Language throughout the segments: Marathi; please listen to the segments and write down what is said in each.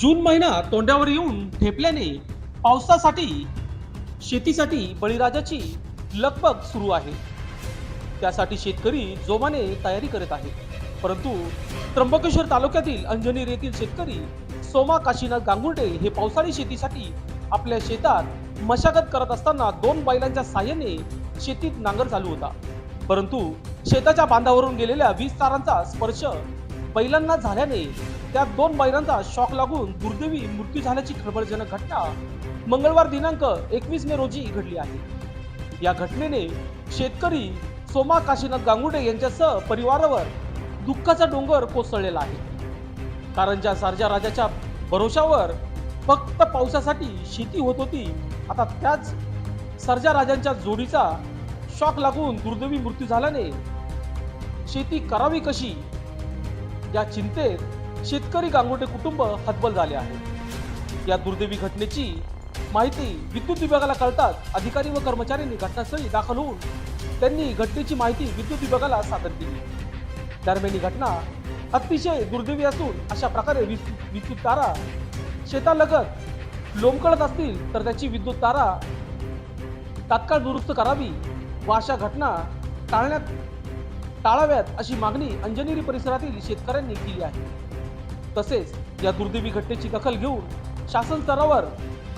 जून महिना तोंडावर येऊन ठेपल्याने पावसासाठी शेतीसाठी बळीराजाची लगबग सुरू आहे. त्यासाठी शेतकरी जोमाने तयारी करत आहे परंतु त्र्यंबकेश्वर तालुक्यातील अंजनेर येथील शेतकरी सोमा काशीनाथ गांगुर्डे हे पावसाळी शेतीसाठी आपल्या शेतात मशागत करत असताना दोन बैलांच्या साह्याने शेतीत नांगर चालू होता. परंतु शेताच्या बांधावरून गेलेल्या वीज तारांचा स्पर्श बैलांना झाल्याने त्या दोन बैलांचा शॉक लागून दुर्दैवी मृत्यू झाल्याची खळबळजनक घटना मंगळवार दिनांक एकवीस मे रोजी घडली आहे. या घटनेने शेतकरी सोमा काशीनाथ गांगुडे यांच्यासह परिवारावर दुःखाचा डोंगर कोसळलेला आहे. कारण ज्या सारजा राजाच्या भरोशावर फक्त पावसासाठी शेती होत होती आता त्याच सर्जा राजांच्या जोडीचा शॉक लागून दुर्दैवी मृत्यू झाल्याने शेती करावी कशी या चिंतेत शेतकरी गांगोटे कुटुंब हतबल झाले आहे. या दुर्दैवी घटनेची माहिती विद्युत विभागाला कळताच अधिकारी व कर्मचाऱ्यांनी घटनास्थळी दाखल होऊन त्यांनी घटनेची माहिती विद्युत विभागाला सादर केली. दरम्यान ही घटना अतिशय दुर्दैवी असून अशा प्रकारे विद्युत तारा शेतालगत लोंबकळत असतील तर त्याची विद्युत तारा तात्काळ दुरुस्त करावी व अशा घटना टाळण्यात टाळाव्यात अशी मागणी अंजनेरी परिसरातील शेतकऱ्यांनी केली आहे. तसेच या दुर्दैवी घटनेची दखल घेऊन शासन स्तरावर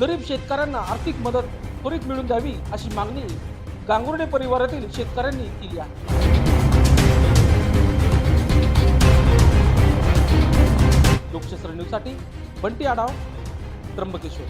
गरीब शेतकऱ्यांना आर्थिक मदत त्वरित मिळून द्यावी अशी मागणी गांगुर्डे परिवारातील शेतकऱ्यांनी केली आहे. लोकशास्त्र न्यूजसाठी बंटी आढाव त्र्यंबकेश्वर.